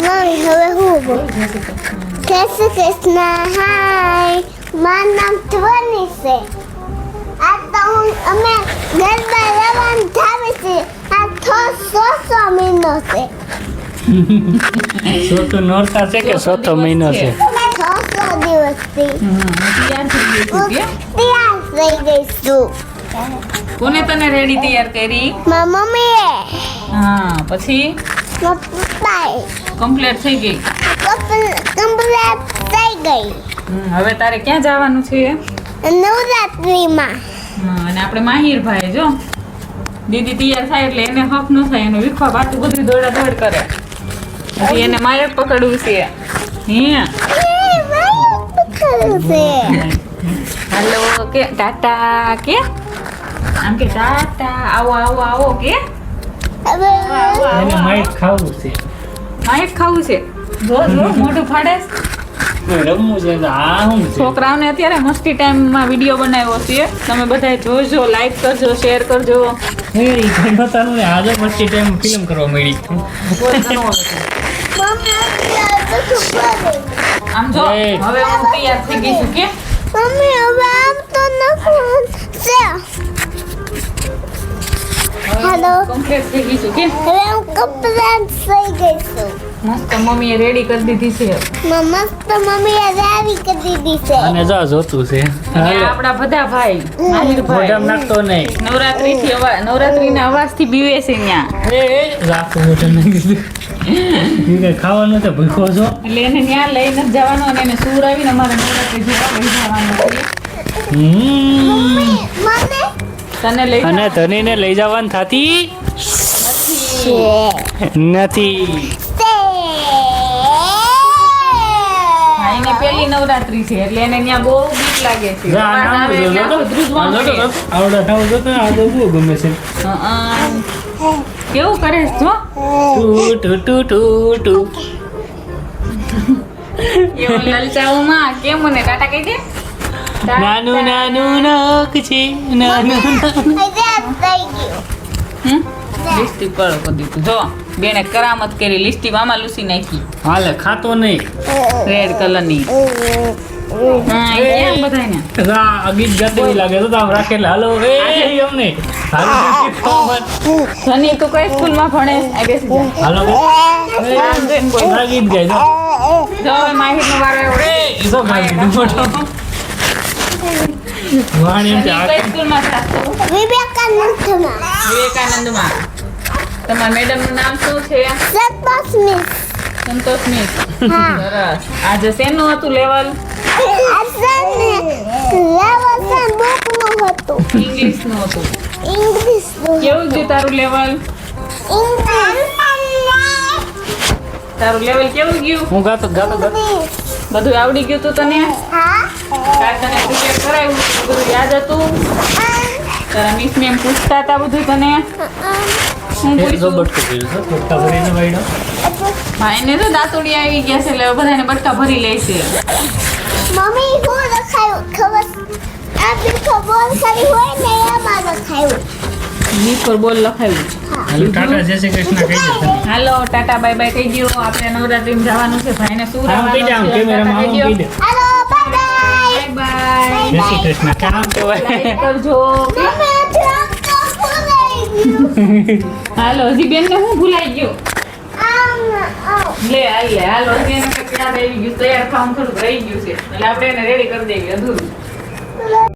Mummy હવે હું બોલ જય શ્રી કૃષ્ણ હાય મારું નામ ધ્વનિ છે આ તો હું અમે ગરબા રવાનું થાવે છે આ થો સો સો મહિનો છે સોતો નોરતા છે કે ચોથો મહિનો છે છ સો દિવસથી હમ, તૈયાર થઈ ગઈ છું કોને તને રેડી તૈયાર કરી મારા મમ્મીએ હા પછી કમ્પ્લીટ થઈ ગઈ. કમ્પ્લીટ થઈ ગઈ હવે તારે ક્યાં જવાનું છે? નવરાત્રીમાં અને આપણે માહિરભાઈ જો. દીદી તૈયાર થાય એટલે એને હક ન થાય, એનું વિખવા બાટું બધું દોડા દોડ કરે. પછી એને મારે પકડવું છે. હે? હાલો, કે ટાટા, કે? આમ કે ટાટા, આવો આવો આવો, કે? એને ખાવું છે. માહિર ખાવું છે? જો જો મોઢું ફાડે. રમવું છે આ શું છોકરાઓને અત્યારે મસ્તી ટાઈમમાં વીડિયો બનાવ્યો છે. તમે બધા જોજો લાઈક કરજો શેર કરજો. આજે પછી ટાઈમ ફિલ્મ કરવા મળી આમ જો હવે હું તૈયાર થઈ ગઈ છું કે? મમ્મી હવે આમ તો નથી Hello. કમ્પ્લીટ થઈ ગઈ છું. કે હવે હું કપડાં થઈ ગઈ છું મસ્ત મમ્મીએ રેડી કરી દીધી છે. મસ્ત મમ્મીએ રેડી કરી દીધી છે. અને જા જોતું છે. આપણા બધા ભાઈ માહિર મોઢામાં નાખતો નહીં. નવરાત્રી થી અવાજ નવરાત્રી ના અવાજથી બીવે છે ત્યાં એ રાખો મોઢામાં નાખી દીધું ખાવાનું તો ભૂખો છો? એટલે એને ત્યાં લઈને જવાનું અને એને સુવડાવીને અમારે નવરાત્રી જોવા લઈ જવાનું છે. હમ. મને તને લઈ અને ધનીને લઈ જવાનું થતી નથી. ભાઈને પેલી નવરાત્રી છે એટલે એને ત્યાં બહુ બીક લાગે છે. આવડા બહુ ગમે છે? કેવું કરે છે ટુ ટુ કેમ મને ટાટા કહી દે? નાનું નાનું નખ છે નાનું? લિસ્ટી પર કરી દીધું. જો બેને કરામત કરી લિસ્ટી આમાં લૂસી નાખી. હાલે ખાતો નહીં. રેડ કલરની હા એ બધાને રા આ ગીત લાગે તો આમ રાખેલા હાલો એ ખાવા ધની તું કઈ સ્કૂલમાં ભણે આ બેસી જા. હાલો ગીત ગાય જો. જો વારો આવ્યો. એ તો ગાય મોટો વાણી એમ કે આ કઈ સ્કૂલમાં જાસ વિવેકાનંદમાં વિવેકાનંદમાં તમારા મેડમનું નામ શું છે સતોષ મિસ સંતોષ મિસ સરસ આજે શેનું હતું. લેવલ લેવસન હતું ઇંગ્લિશનું હતું કેવું ગયું? તારું લેવલ તારું લેવલ કેવું ગયું હું ગાતો ગાતો. બધું આવડી ગયું તું તને? હા. તને ક્રિકેટ કરાવ્યું બધું યાદ હતું. તારા મિસ મેમ પૂછતા હતા બધું તને. ભાઈને તો દાંતોડી આવી ગયા છે એટલે બધાને બટકા ભરી લે છે. મમ્મી હું લખાયું ખબર? આ બીજો બોલ કરી હોય ને એમાં લખાયું નીચ પર બોલ લખાયું હાલો ટાટા જય શ્રી કૃષ્ણ કહી દે હાલો ટાટા બાય બાય કહી દો આપણે નવરાત્રીમાં જવાનું છે ભાઈને શું આમ કહી દે કેમેરામાં આમ કહી દે હાલો બાય જય શ્રી કૃષ્ણ કામ કરજો તો ગયું હાલો હજી બેનને હું ભૂલાઈ ગયું? લે આઈ લે હાલો હજી એને કપડા આવી ગયું તૈયાર થવાનું ખરું રહી ગયું છે. એટલે આપણે એને રેડી કરી દઈએ અધૂરું.